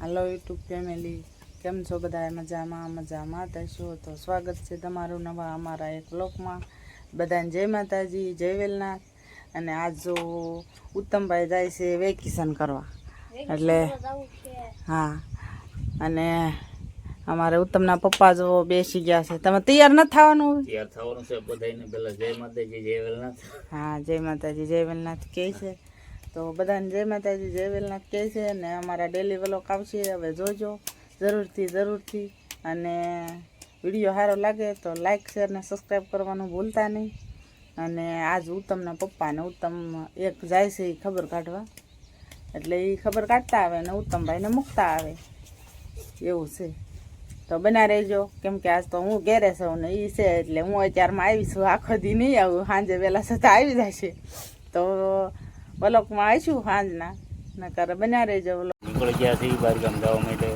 હાલો YouTube family કેમ છો બધા મજામાં? મજામાં થશો તો સ્વાગત છે તમારું નવા અમારા એક બ્લોકમાં બધાને જય માતાજી જય વેલનાથ. અને આજ જો ઉત્તમભાઈ જાય છે વેકેશન કરવા. એટલે હા. અને અમારે ઉત્તમના પપ્પા જો બેસી ગયા છે. તમે તૈયાર નથી થવાનું? તૈયાર થવાનું છે બધાને પેલા જય માતાજી જય વેલનાથ. હા જય માતાજી જય વેલનાથ. કહે છે? તો બધાને જય માતાજી, જય વેલનાથ કહે છે અને અમારા ડેલી વ્લોગ આવશે. હવે જોજો, જરૂરથી જરૂરથી. અને વીડિયો સારો લાગે તો લાઇક શેર ને સબસ્ક્રાઈબ કરવાનું ભૂલતા નહીં. અને આજ ઉત્તમના પપ્પાને ઉત્તમ એક જાય છે એ ખબર કાઢવા. એટલે એ ખબર કાઢતા આવે ને ઉત્તમભાઈને મૂકતા આવે. એવું છે. તો બના રહેજો. કેમ કે આજ તો હું ઘેરે છું ને એ છે એટલે હું અત્યારમાં આવીશું. આખો દી નહીં આવું. સાંજે વહેલા છતાં આવી જશે. તો વલોકમાં આવીશું સાંજના નકાર બન્યા રહેજો. બ્લોક નીકળી ગયા છે બહાર ગામ જવા માટે.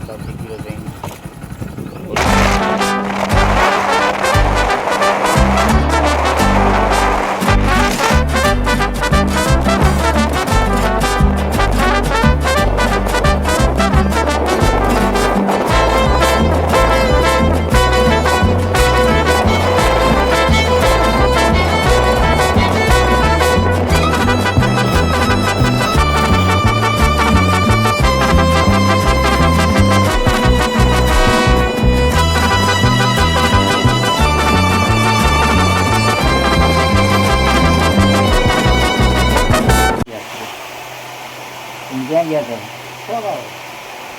ક્યાં ગયા હતા?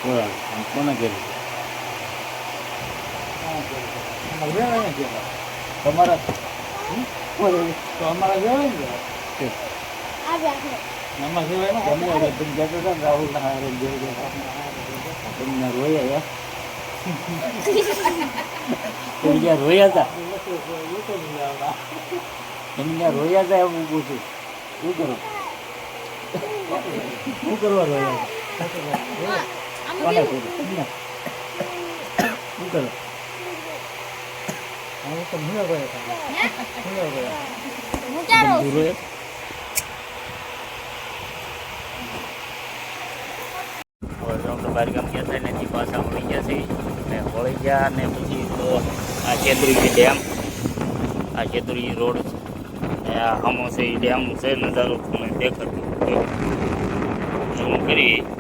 બોલા કોને કર્યું? તમારા અમારા જેવાય ને તમને જેવું રોયા જ્યાં રોયા હતા ત્યાં રોયા હતા એવું પૂછું? શું કરો? શું કરવા? તમને? શું કરો? હું તો ભૂલા ગયા ભૂલા ગયા ગયા નથી પાછા વળી ગયા છે. ને વળી ગયા ને પછી તો આ ચેતુરી ડેમ. આ ચેતુરી રોડ આ હમો છે એ ડેમ છે નજારો તમને દેખાતું એવું કરી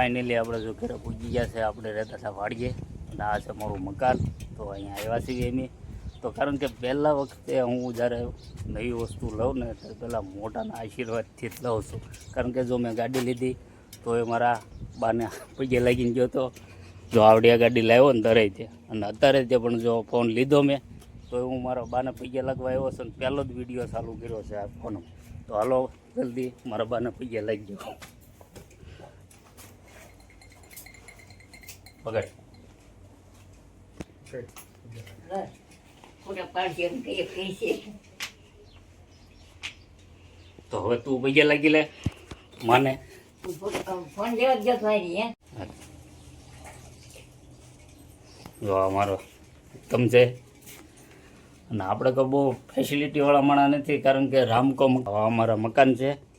ફાઇનલી આપણે જો ઘરે પૂજી ગયા છે, આપણે રહેતા હતા વાડીએ. અને આ છે મારું મકાન. તો અહીંયા આવ્યા છીએ અમે. તો કારણ કે પહેલાં વખતે હું જ્યારે નવી વસ્તુ લઉં ને, ત્યારે પહેલાં મોટાના આશીર્વાદથી જ લઉં છું. કારણ કે જો મેં ગાડી લીધી, તો એ મારા બાને પગે લાગીને ગયો તો જો આવડી ગાડી લાવ્યો ને તરે તે. અને અત્યારે તે પણ જો ફોન લીધો મેં, તો હું મારા બાને પગે લાગવા આવ્યો છે અને પહેલો જ વીડિયો ચાલુ કર્યો છે આ ફોન તો હાલો, જલ્દી મારા બાને પગે લાગી ગયો. પકડ તો હવે તું બીજે લાગી લે મને. જો અમારો મારો ઉત્તમ છે. અને આપણે તો બહુ ફેસિલિટીવાળા માણા નથી કારણ કે રામકો મ- અમારા મકાન છે.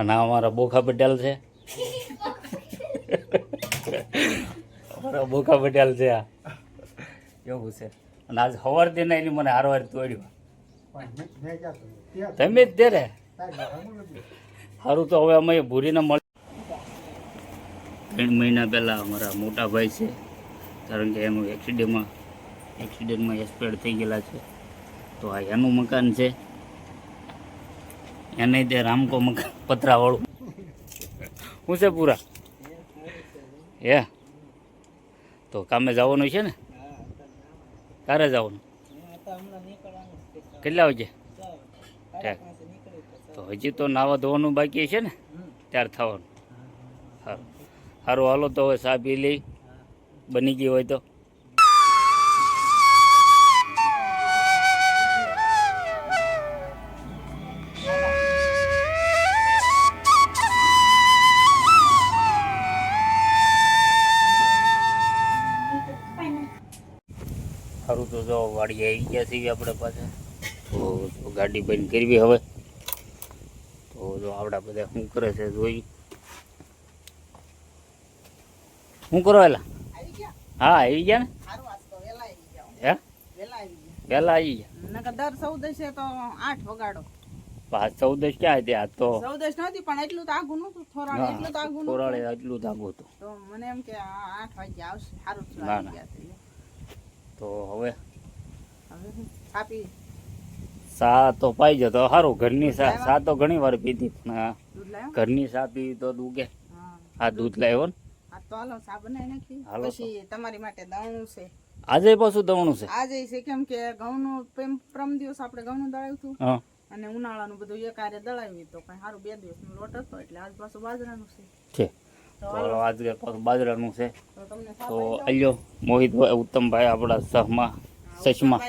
અને અમારા બોખા પટેલ છે. અમારા બોખા પટેલ છે આ. એવું છે. અને આજ સવારથી ને એની મને હારવાર તોડ્યો. તમે જ દે સારું તો હવે અમે ભૂરીને મળી. ત્રણ મહિના પહેલાં અમારા મોટા ભાઈ છે. કારણ કે એનું એક્સિડન્ટમાં એક્સિડન્ટમાં એક્સપાયર થઈ ગયેલા છે. તો આ એનું મકાન છે. એને તે રામકો મકાન પતરાવાળું. શું છે પૂરા? એ તો કામે જવાનું છે ને? ક્યારે જવાનું? કેટલા વાગે. તો હજી તો નાવા ધોવાનું બાકી છે ને? ત્યાર થવાનું. સારું સારું હાલો તો હવે પી લઈ. બની ગઈ હોય તો. વાડી આવી ગયા છીએ આપણે પાસે. તો જો ગાડી બંધ કરવી હવે. તો જો આપણા બધા શું કરે છે જોઈ શું કરો એલા? હા આવી ગયા ને? સારું તો આવી ગયા દર ચૌદશે તો આઠ વગાડો. પાંચ ચૌદસ ક્યાં હતી? આ તો ચૌદશ નહોતી પણ એટલું તો આગું નહોતું. થોરાણે એટલું તો આગું નહોતું. આટલું ધાગું હતું. તો મને એમ કે આઠ વાગે આવશે. સારું ના, ના. તો હવે સા તો પાઈ જતો. સારું ઘરની સા સા તો ઘણી વાર પીધી પણ ઘરની સા પીવી તો દુગે આ દૂધ લાવ્યો ને? પછી તમારી માટે દવણું છે. આજે પાછું દવણું છે? આજે છે કેમ કે ઘઉંનું પ્રેમ- દિવસ આપણે ઘઉંનું દળાવ્યું હતું. અને ઉનાળાનું બધું એક હારે દળાવ્યું તો કઈ સારું બે દિવસનો લોટ હતો એટલે આજ પાછું બાજરાનું છે. બાજરાનું છે. તો? અલ્યો મોહિતભાઈ ઉત્તમભાઈ આપણા સહમાં. હા, સચમાં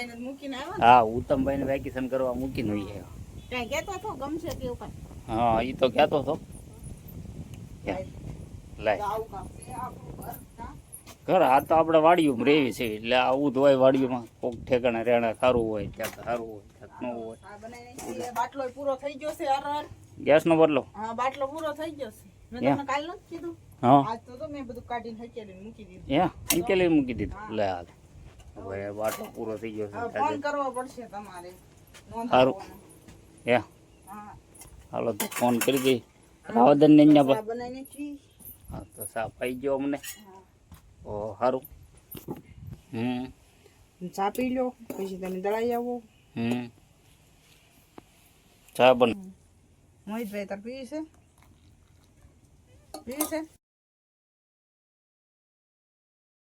ઉત્તમભાઈને જ ને. વેકેશન કરવા મૂકીને હોઈએ? હા એ તો કહેતો હતો. તો ઘર, આ તો આપણે વાડીયું રેવી છે. એટલે આવું જ હોય વાડીયુંમાં કોક ઠેકાણે રહેણા સારું હોય ત્યાં સારું હોય ત્યાં ન હોય. બાટલો પૂરો થઈ ગયો છે ગેસ નો બદલો? હા બાટલો પૂરો થઈ ગયો છે. મેં તમને કાલ નથી કીધું? હા. આજ તો તો મેં બધું કાઢીને હકેલીને મૂકી દીધું. ત્યાં અંકેલી મૂકી દીધું. લે હાલ. હવે વાટો પૂરો થઈ ગયો છે ફોન કરવો પડશે તમારે. સારું. હે? હાલો તો ફોન કરી દઈ રાવદન ને અહીંયા હા તો સાફ આવી ગયો અમને. ઓ સારું હમ. ચા પી લો પછી તમે દળાઈ આવો. હમ. ચા બન મોહિતભાઈ તાર પીવી છે? પીવી છે?